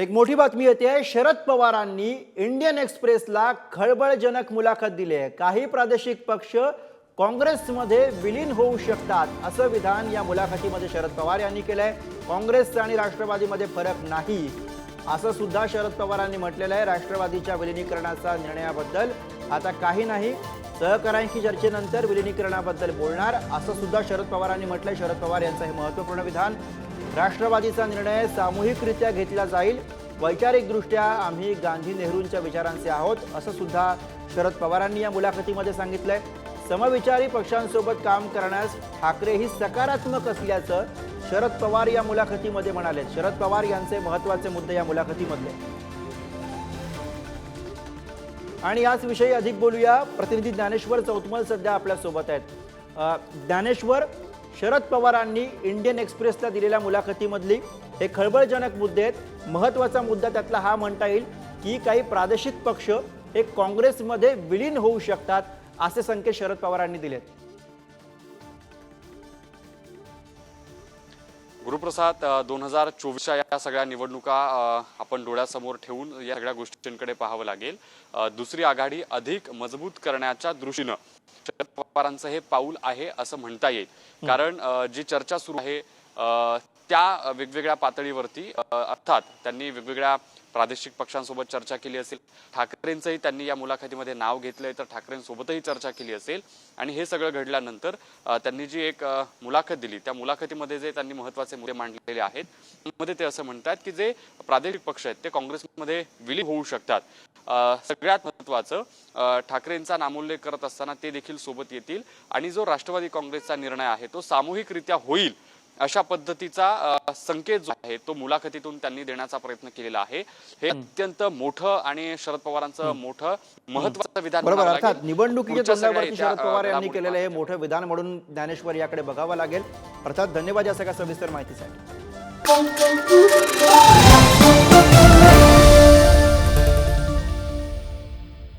एक मोठी बातमी येते. आहे शरद पवारांनी इंडियन एक्सप्रेसला खळबळजनक मुलाखत दिली आहे. काही प्रादेशिक पक्ष काँग्रेसमध्ये विलीन होऊ शकतात असं विधान या मुलाखतीमध्ये शरद पवार यांनी केलंय. काँग्रेस आणि राष्ट्रवादीमध्ये फरक नाही असं सुद्धा शरद पवारांनी म्हटलेलं आहे. राष्ट्रवादीच्या विलिनीकरणाचा निर्णयाबद्दल आता काही नाही. सहकारांशी चर्चेनंतर विलिनीकरणाबद्दल बोलणार असं सुद्धा शरद पवारांनी म्हटलंय. शरद पवार यांचं हे महत्त्वपूर्ण विधान राष्ट्रवादीचा निर्णय सामूहिकरित्या घेतला जाईल. वैचारिकदृष्ट्या आम्ही गांधी नेहरूंच्या विचारांचे आहोत असं सुद्धा शरद पवारांनी या मुलाखतीमध्ये सांगितलंय. समविचारी पक्षांसोबत काम करण्यास ठाकरे ही सकारात्मक असल्याचं शरद पवार या मुलाखतीमध्ये म्हणाले शरद पवार यांचे महत्त्वाचे मुद्दे या मुलाखतीमधले. आणि याच विषयी अधिक बोलूया. प्रतिनिधी ज्ञानेश्वर चौतमल सध्या आपल्यासोबत आहेत. ज्ञानेश्वर शरद पवारांनी इंडियन एक्सप्रेसला दिलेल्या मुलाखतीमधली हे खळबळजनक मुद्दे आहेत. महत्त्वाचा मुद्दा त्यातला हा म्हणता येईल की काही प्रादेशिक पक्ष हे काँग्रेसमध्ये विलीन होऊ शकतात असे संकेत शरद पवारांनी दिलेत. गुरुप्रसाद दोन हजार चोवीसच्या या सगळ्या निवडणुका आपण डोळ्यासमोर ठेवून या सगळ्या गोष्टींकडे पाहावं लागेल. दुसरी आघाडी अधिक मजबूत करण्याच्या दृष्टीनं शरद पवारांचं हे पाऊल आहे असं म्हणता येईल. कारण जी चर्चा सुरू आहे त्या वेगवेगळ्या पातळीवरती अर्थात त्यांनी वेगवेगळ्या प्रादेशिक पक्षांसोबत चर्चा केली असेल. ठाकरेंचंही त्यांनी या मुलाखतीमध्ये नाव घेतलंय तर ठाकरेंसोबतही चर्चा केली असेल. आणि हे सगळं घडल्यानंतर त्यांनी जी एक मुलाखत दिली त्या मुलाखतीमध्ये जे त्यांनी महत्त्वाचे मुद्दे मांडलेले आहेत त्यामध्ये ते असं म्हणतात की जे प्रादेशिक पक्ष आहेत ते काँग्रेसमध्ये विलीन होऊ शकतात. सगळ्यात महत्वाचं ठाकरेंचा नामोल्लेख करत असताना ते देखील सोबत येतील. आणि जो राष्ट्रवादी काँग्रेसचा निर्णय आहे तो सामूहिकरित्या होईल अशा पद्धतीचा संकेत जो आहे तो मुलाखतीतून त्यांनी देण्याचा प्रयत्न केलेला आहे. हे अत्यंत मोठं आणि शरद पवारांचं मोठं महत्वाचं विधान बरोबर अर्थात. निवडणुकीच्या शरद पवार यांनी केलेलं हे मोठं विधान म्हणून ज्ञानेश्वर याकडे बघावं लागेल. अर्थात धन्यवाद या सगळ्या सविस्तर माहितीसाठी.